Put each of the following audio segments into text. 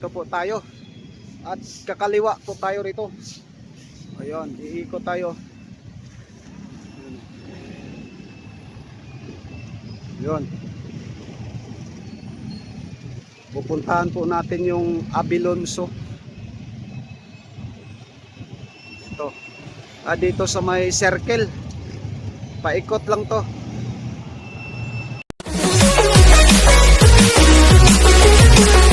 Ito po tayo. At kakaliwa po tayo rito. Ayun, iikot tayo. Yun. Pupuntahan po natin yung Abilonso. Ito. Ah, dito sa may circle. Paikot lang to. Okay,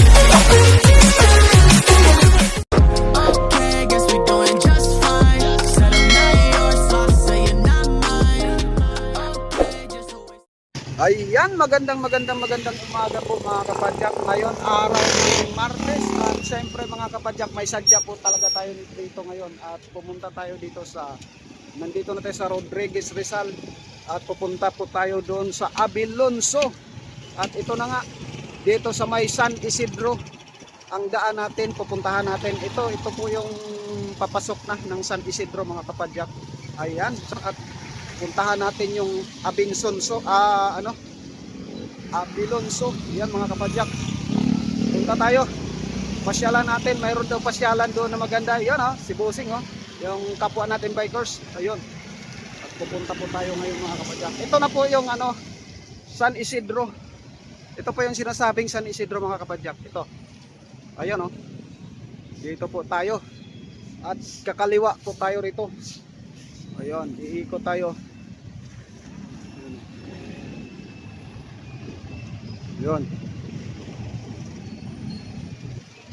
Ayan, magandang magandang magandang umaga po mga kapadyak. Ngayon, araw ng Martes. At siyempre mga kapadyak, may sadya po talaga tayo dito ngayon. At pumunta tayo dito sa, nandito na tayo sa Rodriguez Rizal. At pupunta po tayo doon sa Abilonso. At ito na nga, dito sa may San Isidro. Ang daan natin, pupuntahan natin. Ito, ito po yung papasok na ng San Isidro mga kapadyak. Ayan, at puntahan natin yung Abinsonso, ah, ano, Abilonso. Yan mga kapadyak. Punta tayo. Pasyalan natin. Mayroon daw pasyalan doon na maganda. Yan ha, si Busing oh. Yung kapwa natin bikers. Ayun. At pupunta po tayo ngayon mga kapadyak. Ito na po yung ano, San Isidro. Ito po yung sinasabing San Isidro mga kapadyak. Ito. Ayun oh. Dito po tayo. At kakaliwa po tayo rito. Ayun, iikot tayo. Yun.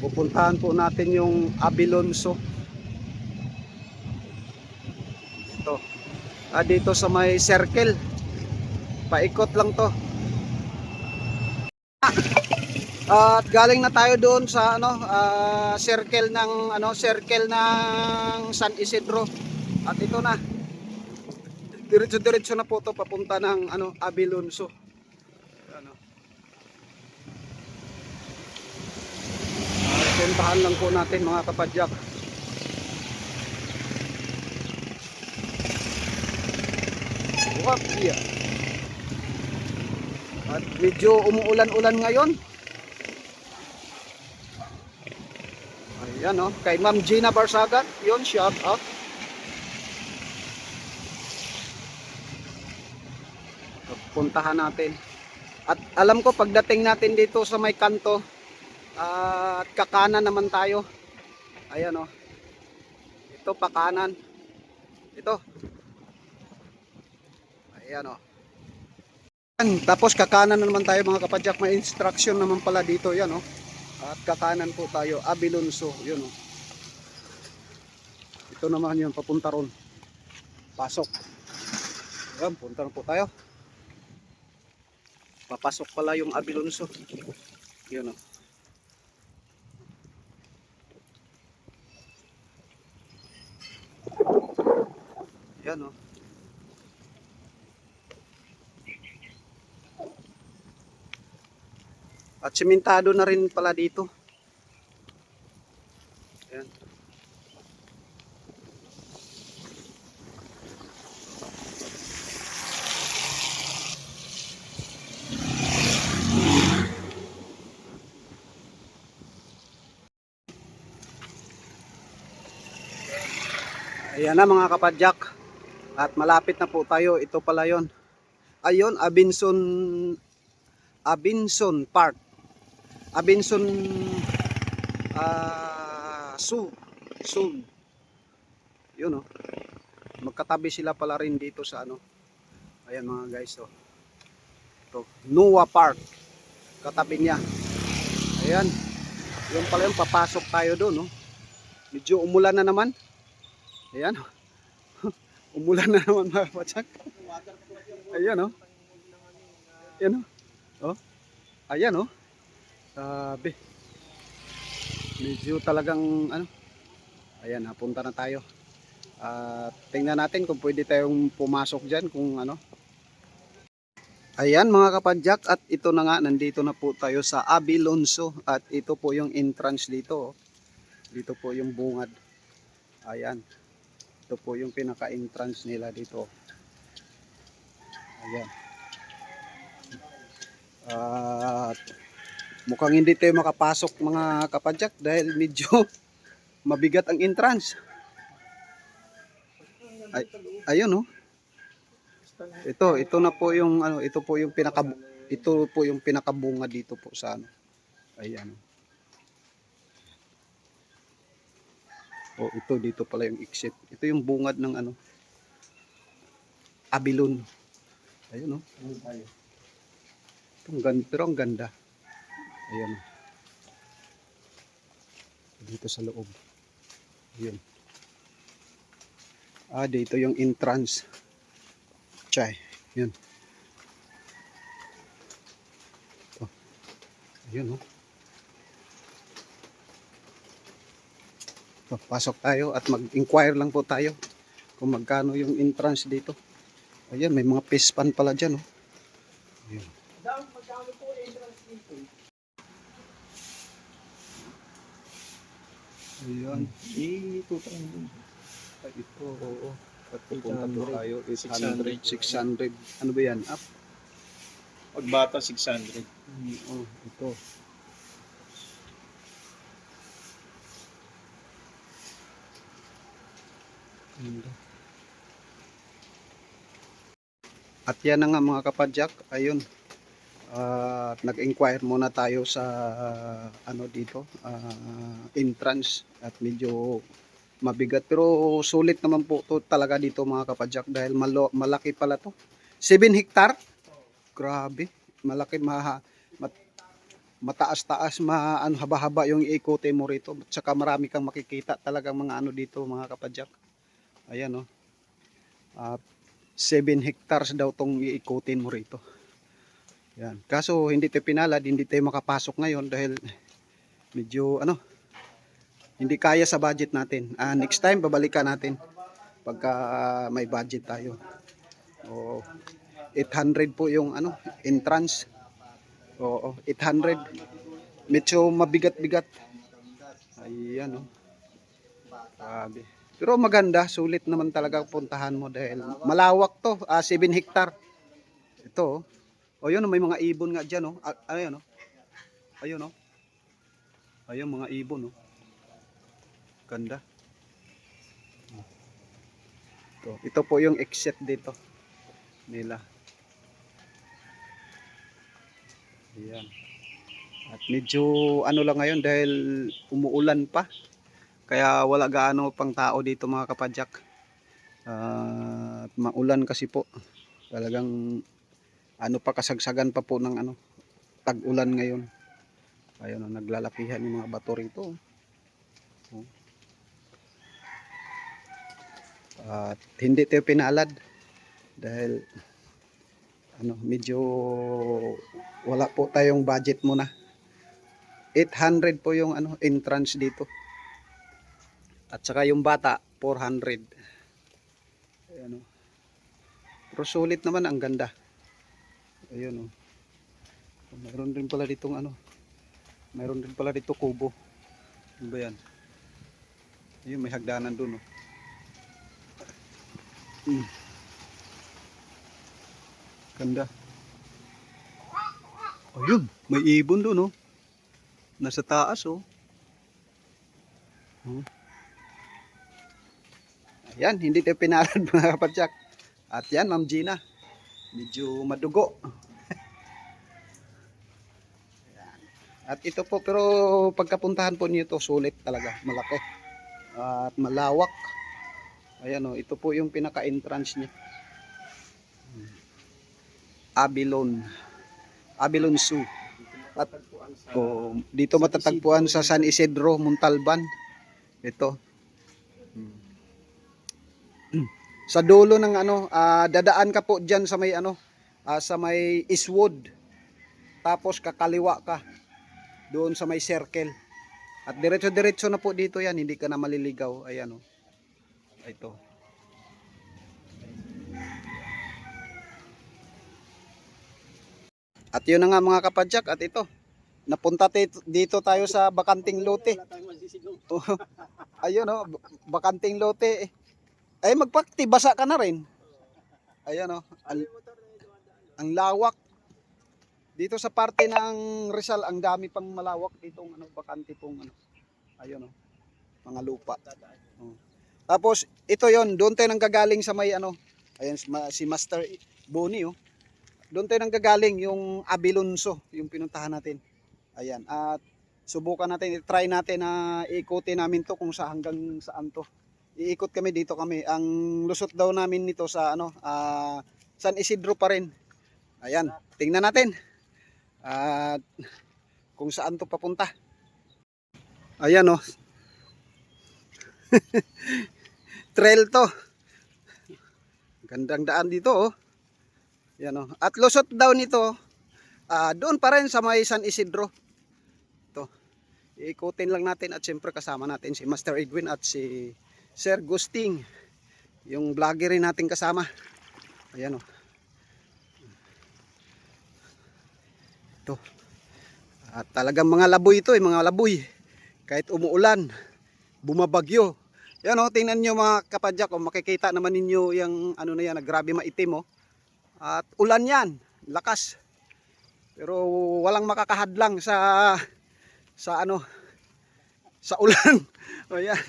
Pupuntahan po natin yung Abilonso. Ito. Ah, dito sa may circle. Paikot lang to. Ah, At galing na tayo doon sa ano ah, circle ng ano circle ng San Isidro. At ito na. Diretso-diretso na po to papunta ng ano Abilonso. Ano. Puntahan lang po natin mga kapadyak. Yeah. At medyo umuulan-ulan ngayon. Ayan oh, kay Ma'am Gina Barsagat, yun shout out. Puntahan natin. At alam ko pagdating natin dito sa may kanto, at kakanan naman tayo. Ayan oh. Ito pakanan. Ito. Ayan oh. Yan, Tapos kakanan na naman tayo mga kapadyak. May instruction naman pala dito. Yan oh. At kakanan po tayo. Abilonso. Yun oh. Ito naman yun. Papunta ron. Pasok. Yan. Punta na po tayo. Papasok pala yung Abilonso. Yun oh. Simentado na rin pala dito. Yan. Ayan na mga kapadyak. At malapit na po tayo. Ito pala yon. Ayun, Abinson Abinson Park. Abinson ah Zoo. Zoo. Yun oh. Magkatabi sila pala rin dito sa ano. Ayan mga guys oh. Ito, Noah Park. Katabi niya. Ayan. Yun pala yung papasok tayo doon oh. Medyo umulan na naman. Ayan. umulan na naman mga kapatsak. Ayan oh. Ayan oh. Oh. Ayan oh. Sabi. Medyo talagang ano. Ayan, napunta na tayo. At tingnan natin kung pwede tayong pumasok diyan kung ano. Ayan mga kapadyak at ito na nga nandito na po tayo sa Abilonso at ito po yung entrance dito. oh. Dito po yung bungad. Ayan. Ito po yung pinaka-entrance nila dito. Ayan. At Mukhang hindi tayo makapasok mga kapadyak dahil medyo mabigat ang entrance. Ay, ayun oh. Ito, ito na po yung ano, ito po yung pinaka ito po yung pinakabunga dito po sa ano. Ayan. Oh, ito dito pala yung exit. Ito yung bungad ng ano. Abilon. Ayun oh. Ang ganda, pero ang ganda. Ayan. Dito sa loob. Ayan. Ah, dito yung entrance. Chay. Yan. Oh. Ayun, oh. Oh, pasok tayo at mag-inquire lang po tayo kung magkano yung entrance dito. Ayan, may mga fish pan pala dyan, oh. Ayan. Ayan. Itutang dun. Ay, ito, oo. At pupunta po 800, tayo. 800, 600. Ano ba yan? Up? Pag bata, 600. Oh, ito. Ganda. At yan na nga mga kapadyak, ayun. At nag-inquire muna tayo sa ano dito, ah, entrance at medyo mabigat pero sulit naman po to talaga dito mga kapadyak dahil malo, malaki pala to. 7 hektar. Grabe, malaki maha mat- mataas-taas, ma ano haba-haba yung ikote mo rito. At marami kang makikita talagang mga ano dito mga kapadyak. Ayan oh. At 7 hectares daw tong iikutin mo rito. Yan. Kaso hindi tayo pinalad, hindi tayo makapasok ngayon dahil medyo ano hindi kaya sa budget natin. Ah, next time babalikan natin pagka ah, may budget tayo. Oo. 800 po yung ano, entrance. Oo, 800. Medyo mabigat-bigat. Ayan oh. Grabe. Pero maganda, sulit naman talaga puntahan mo dahil malawak to, ah, 7 hektar. Ito, oh. O yun, may mga ibon nga dyan, oh. Ah, Ayun, oh. Ayun, oh. Ayun, mga ibon, oh. Ganda. Ito, ito po yung exit dito nila. Ayan. At medyo ano lang ngayon dahil umuulan pa. Kaya wala gaano pang tao dito mga kapadyak. At maulan kasi po. Talagang ano pa kasagsagan pa po ng ano tag-ulan ngayon. Ayun oh, naglalakihan yung mga bato rito. Oh. At hindi tayo pinalad dahil ano medyo wala po tayong budget muna. 800 po yung ano entrance dito. At saka yung bata 400. Ayan oh. Pero sulit naman ang ganda. Ayun oh. Mayroon din pala ditong ano. Mayroon din pala dito kubo. Ano ba yan? Ayun may hagdanan dun oh. Hmm. Ganda. Ayun, may ibon doon, oh. Nasa taas, oh. Hmm. Ayan, hindi tayo pinalad mga kapatyak. At yan, Ma'am Gina. Medyo madugo. Ayan. At ito po, pero pagkapuntahan po niyo to sulit talaga. Malaki. At malawak. Ayan, oh. Ito po yung pinaka-entrance niya. Abilon. Abilon Zoo. At oh, dito matatagpuan sa San Isidro, Montalban. Ito. Sa dulo ng ano, ah, dadaan ka po diyan sa may ano, ah, sa may Eastwood. Tapos kakaliwa ka doon sa may circle. At diretso-diretso na po dito 'yan, hindi ka na maliligaw. Ayan oh. Ito. At yun na nga mga kapadyak at ito. Napunta dito tayo sa bakanting lote. Ayun oh, bakanting lote. Ay magpakti basa ka na rin. Ayan oh, ang, ang lawak. Dito sa parte ng Rizal, ang dami pang malawak dito, ano, bakante pong ano. Ayun oh. Mga lupa. Oh. Tapos ito 'yon, doon tayo nang gagaling sa may ano. Ayan si Ma- si Master Boni oh. Doon tayo nang gagaling yung Abilonso, yung pinuntahan natin. Ayan. At subukan natin, i-try natin na ikutin namin to kung sa hanggang saan to. Iikot kami dito kami. Ang lusot daw namin nito sa ano, ah, San Isidro pa rin. Ayan, tingnan natin. At kung saan to papunta. Ayan oh. Trail to. Gandang daan dito oh. Yan oh. At lusot daw nito ah, doon pa rin sa may San Isidro. Ito. Iikutin lang natin at siyempre kasama natin si Master Edwin at si Sir Gusting. Yung vlogger rin natin kasama. Ayan oh. Ito. At talagang mga laboy ito, eh, mga laboy. Kahit umuulan, bumabagyo. Yan oh, tingnan nyo mga kapadyak, oh, makikita naman ninyo yung ano na yan, grabe maitim oh. At ulan yan, lakas. Pero walang makakahadlang sa sa ano sa ulan. o yan.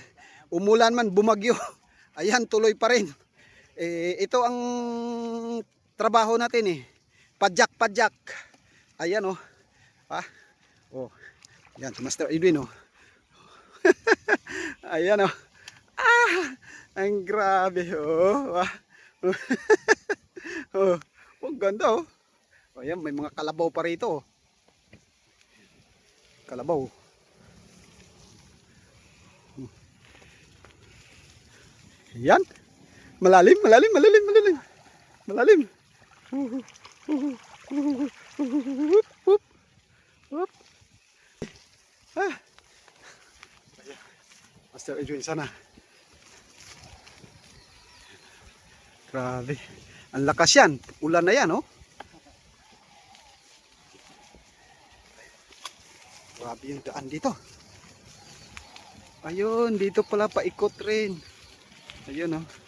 Umulan man, bumagyo. Ayan, tuloy pa rin. Eh, ito ang trabaho natin eh. Padyak-padyak. Ayan oh. Ha? Oh. Yan, si Master Edwin oh. Ayan oh. Ah! Ang grabe oh. Ah. oh. Ang ganda oh. Oh, Ayan, may mga kalabaw pa rito oh. Kalabaw. Hmm. Yan. Malalim, malalim, malalim, malalim. Malalim. Hup, hup. Hup. Ah. Master Edwin sana. Grabe. Ang lakas yan. Ulan na yan, oh. Grabe yung daan dito. Ayun, dito pala paikot rin. Ayun, oh.